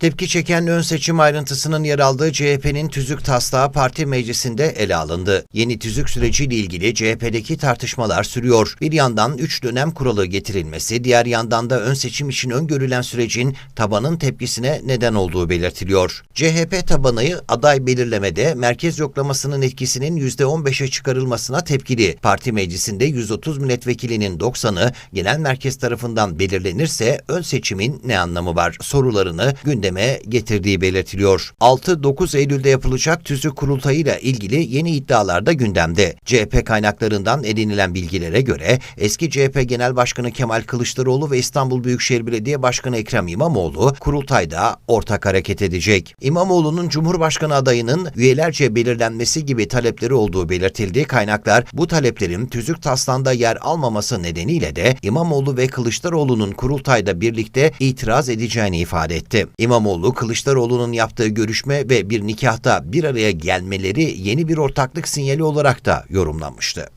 Tepki çeken ön seçim ayrıntısının yer aldığı CHP'nin tüzük taslağı parti meclisinde ele alındı. Yeni tüzük süreciyle ilgili CHP'deki tartışmalar sürüyor. Bir yandan 3 dönem kuralı getirilmesi, diğer yandan da ön seçim için öngörülen sürecin tabanın tepkisine neden olduğu belirtiliyor. CHP tabanı aday belirlemede merkez yoklamasının etkisinin %15'e çıkarılmasına tepkili. Parti meclisinde 130 milletvekilinin 90'ı genel merkez tarafından belirlenirse ön seçimin ne anlamı var sorularını gündeme getirdiği belirtiliyor. 6-9 Eylül'de yapılacak tüzük kurultayıyla ilgili yeni iddialar da gündemde. CHP kaynaklarından edinilen bilgilere göre eski CHP Genel Başkanı Kemal Kılıçdaroğlu ve İstanbul Büyükşehir Belediye Başkanı Ekrem İmamoğlu kurultayda ortak hareket edecek. İmamoğlu'nun Cumhurbaşkanı adayının üyelerce belirlenmesi gibi talepleri olduğu belirtildi. Kaynaklar bu taleplerin tüzük taslağında yer almaması nedeniyle de İmamoğlu ve Kılıçdaroğlu'nun kurultayda birlikte itiraz edeceğini ifade etti. İmamoğlu, Kılıçdaroğlu'nun yaptığı görüşme ve bir nikahta bir araya gelmeleri yeni bir ortaklık sinyali olarak da yorumlanmıştı.